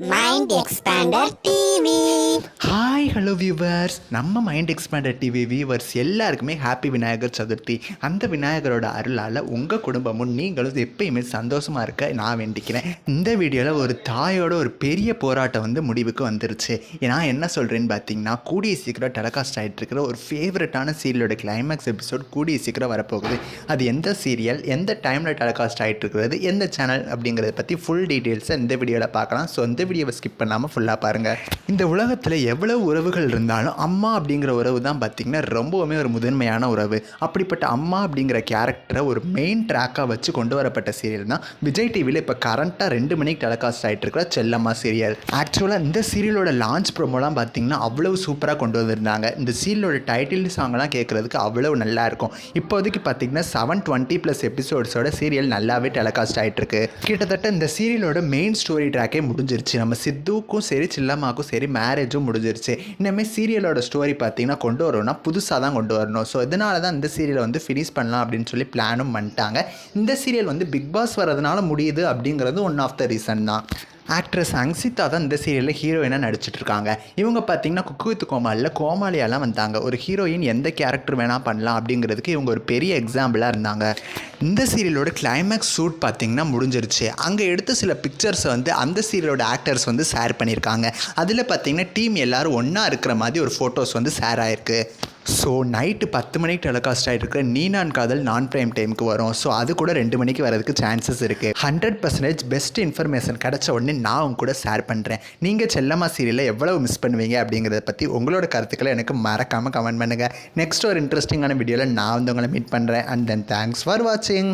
Mind Expander TV hi hello viewers நம்ம mind expanded TV viewers எல்லாருக்குமே happy Vinayagar Chaturthi அந்த விநாயகரோட அருளால் உங்கள் குடும்பமும் நீங்களும் எப்பயுமே சந்தோஷமாக இருக்க நான் வேண்டிக்கிறேன். இந்த வீடியோவில் ஒரு தாயோட ஒரு பெரிய போராட்டம் வந்து முடிவுக்கு வந்துருச்சு. நான் என்ன சொல்கிறேன்னு பார்த்தீங்கன்னா கூடிய சீக்கிரம் டெலகாஸ்ட் ஆகிட்டு இருக்கிற ஒரு ஃபேவரட்டான சீரியலோட கிளைமேக்ஸ் எபிசோட் கூடிய சீக்கிரம் வரப்போகுது. அது எந்த சீரியல் எந்த டைமில் டெலகாஸ்ட் ஆகிட்டு இருக்கிறது எந்த சேனல் அப்படிங்கிறத பற்றி ஃபுல் டீட்டெயில்ஸை இந்த வீடியோவில் பார்க்கலாம். ஸோ இந்த வீடியோவை ஸ்கிப் பண்ணாமல் ஃபுல்லாக பாருங்கள் இந்த உலகத்தில் எவ்வளவு உறவுகள் இருந்தாலும் அம்மா அப்படிங்கிற உறவு தான் பார்த்திங்கன்னா ரொம்பவுமே ஒரு முதன்மையான உறவு. அப்படிப்பட்ட அம்மா அப்படிங்கிற கேரக்டரை ஒரு மெயின் ட்ராக்காக வச்சு கொண்டு வரப்பட்ட சீரியல் தான். விஜய் டிவியில் இப்போ கரண்ட்டாக ரெண்டு மணிக்கு டெலகாஸ்ட் ஆகிட்டு இருக்கிற செல்லம்மா சீரியல் ஆக்சுவலாக இந்த சீரியலோட லான்ச் ப்ரோமோலாம் பார்த்திங்கன்னா அவ்வளவு சூப்பராக கொண்டு வந்திருந்தாங்க. இந்த சீரியலோட டைட்டில் சாங்லாம் கேட்குறதுக்கு அவ்வளவு நல்லா இருக்கும். இப்போதைக்கு பார்த்திங்கன்னா செவன் டுவெண்ட்டி ப்ளஸ் எபிசோட்ஸோட சீரியல் நல்லாவே டெலகாஸ்ட் ஆகிட்டு இருக்கு கிட்டத்தட்ட இந்த சீரியலோட மெயின் ஸ்டோரி ட்ராக்கே முடிஞ்சிருச்சு. நம்ம சித்துவுக்கும் சரி சில்லம்மாக்கும் சரி மேரேஜும் முடிஞ்சிருச்சு. இனிமேல் சீரியலோட ஸ்டோரி பார்த்தீங்கன்னா கொண்டு வரணும்னா புதுசாக தான் கொண்டு வரணும். ஸோ இதனால தான் இந்த சீரியலை வந்து ஃபினிஷ் பண்ணலாம் அப்படின்னு சொல்லி பிளானும் பண்ணிட்டாங்க. இந்த சீரியல் வந்து பிக் பாஸ் வரதுனால முடியுது அப்படிங்கிறது ஒன் ஆஃப் த ரீசன் தான். ஆக்ட்ரஸ் அங்சிதா தான் இந்த சீரியலில் ஹீரோயினாக நடிச்சிட்ருக்காங்க இவங்க பார்த்தீங்கன்னா குக்கு வித் கோமாளில் கோமாளியாலாம் வந்தாங்க. ஒரு ஹீரோயின் எந்த கேரக்டர் வேணால் பண்ணலாம் அப்படிங்கிறதுக்கு இவங்க ஒரு பெரிய எக்ஸாம்பிளாக இருந்தாங்க. இந்த சீரியலோட கிளைமேக்ஸ் ஷூட் பார்த்திங்கன்னா முடிஞ்சிருச்சு. அங்கே எடுத்த சில பிக்சர்ஸை வந்து அந்த சீரியலோட ஆக்டர்ஸ் வந்து ஷேர் பண்ணியிருக்காங்க. அதில் பார்த்தீங்கன்னா டீம் எல்லாரும் ஒன்றா இருக்கிற மாதிரி ஒரு ஃபோட்டோஸ் வந்து ஷேர் ஆயிருக்கு. ஸோ நைட்டு பத்து மணிக்கு டெலிகாஸ்ட் ஆகிட்டு நீ நான் காதல் நான் ப்ரைம் டைமுக்கு வரும். ஸோ அது கூட ரெண்டு மணிக்கு வரதுக்கு சான்சஸ் இருக்குது ஹண்ட்ரட் பர்சன்டேஜ் பெஸ்ட் இன்ஃபர்மேஷன் கிடச்ச உடனே நான் உங்க கூட ஷேர் பண்ணுறேன் நீங்கள் செல்லம்மா சீரியலில் எவ்வளவு மிஸ் பண்ணுவீங்க அப்படிங்கிறத பற்றி உங்களோட கருத்துக்களை எனக்கு மறக்காமல் கமெண்ட் பண்ணுங்கள் நெக்ஸ்ட் ஒரு இன்ட்ரெஸ்டிங்கான வீடியோவில் நான் வந்து உங்களை மீட் பண்ணுறேன் அண்ட் தென் தேங்க்ஸ் ஃபார் வாட்சிங்